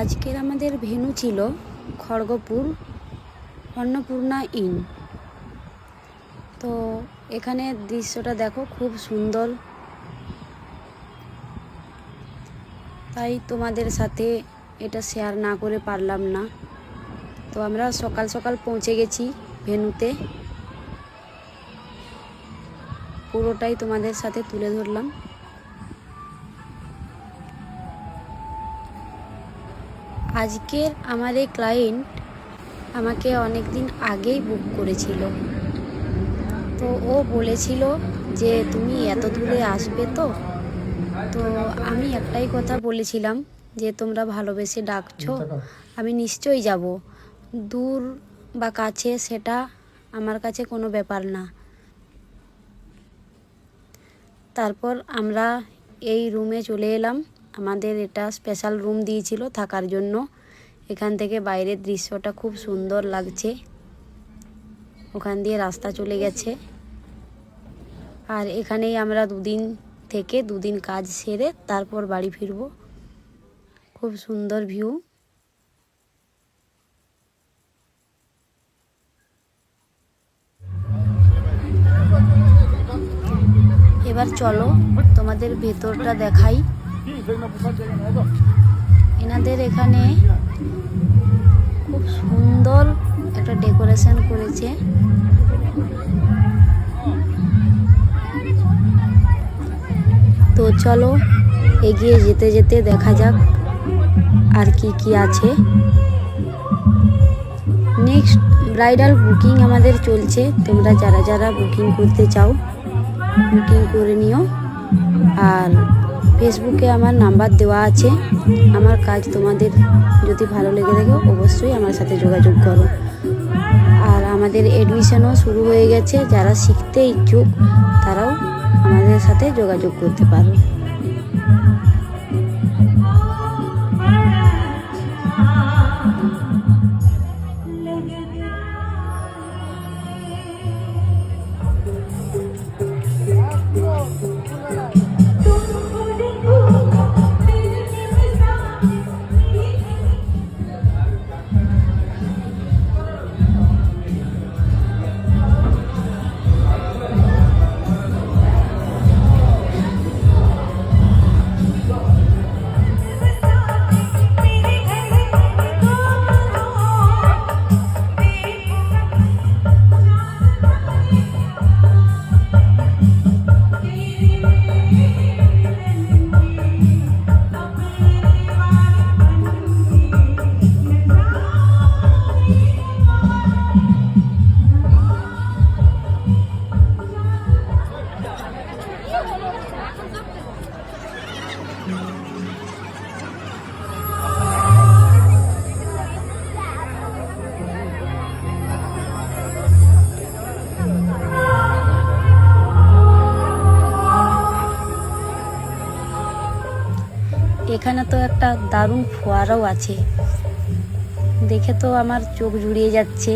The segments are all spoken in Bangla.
আজকের আমাদের ভেন্যু ছিল খড়গপুর অন্নপূর্ণা ইন। তো এখানে দৃশ্যটা দেখো, খুব সুন্দর। তাই তোমাদের সাথে এটা শেয়ার না করে পারলাম না। তো আমরা সকাল সকাল পৌঁছে গেছি ভেন্যুতে পুরোটাই তোমাদের সাথে তুলে ধরলাম। আজকের আমার এই ক্লায়েন্ট আমাকে অনেক দিন আগেই বুক করেছিল। তো ও বলেছিল যে তুমি এত দূরে আসবে তো? তো আমি একটাই কথা বলেছিলাম যে তোমরা ভালোবেসে ডাকছো আমি নিশ্চয়ই যাব। দূর বা কাছে সেটা আমার কাছে কোনো ব্যাপার না। তারপর আমরা এই রুমে চলে এলাম। আমাদের এটা স্পেশাল রুম দিয়েছিল থাকার জন্য। এখান থেকে বাইরের দৃশ্যটা খুব সুন্দর লাগছে। ওখান দিয়ে রাস্তা চলে গেছে। আর এখানেই আমরা দুদিন থেকে দুদিন কাজ সেরে তারপর বাড়ি ফিরব। খুব সুন্দর ভিউ এবার চলো তোমাদের ভেতরটা দেখাই। এনাদের এখানে খুব সুন্দর একটা ডেকোরেশন করেছে। তো চলো, এগিয়ে যেতে যেতে দেখা যাক আর কি কি আছে। নেক্সট ব্রাইডাল বুকিং আমাদের চলছে। তোমরা যারা যারা বুকিং করতে চাও বুকিং করে নিও। আর ফেসবুকে আমার নাম্বার দেওয়া আছে। আমার কাজ তোমাদের যদি ভালো লেগে থাকে, অবশ্যই আমার সাথে যোগাযোগ করো। আর আমাদের এডমিশনও শুরু হয়ে গেছে। যারা শিখতে ইচ্ছুক, তারাও আমাদের সাথে যোগাযোগ করতে পারো। এখানে তো একটা দারুণ ফোয়ারাও আছে। দেখে তো আমার চোখ জুড়িয়ে যাচ্ছে।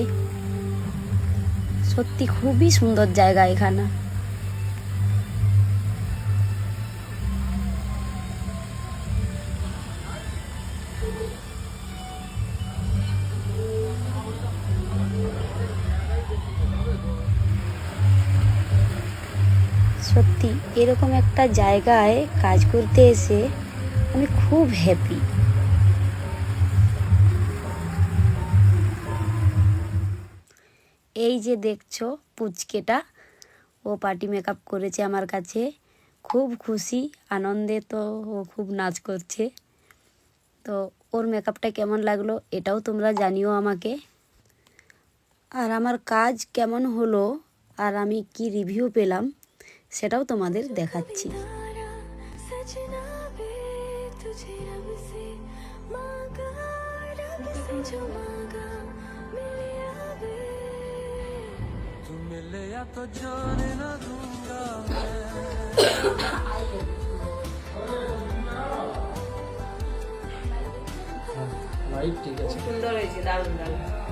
সত্যি খুবই সুন্দর জায়গা এখানে। সত্যি এরকম একটা জায়গায় কাজ করতে এসে আমি খুব হ্যাপি এই যে দেখছ পুচকেটা, ও পার্টি মেকআপ করেছে আমার কাছে, খুব খুশি, আনন্দে তো ও খুব নাচ করছে। তো ওর মেকআপটা কেমন লাগল এটাও তোমরা জানিও আমাকে। আর আমার কাজ কেমন হলো আর আমি কি রিভিউ পেলাম, সেটাও তোমাদের দেখাচ্ছি। तुझे रब से मांगा रब से जो मांगा मिले आवे तू मिले या तो जाने ना दूंगा লাইট ঠিক আছে সুন্দর হয়েছে দারুণ দারুণ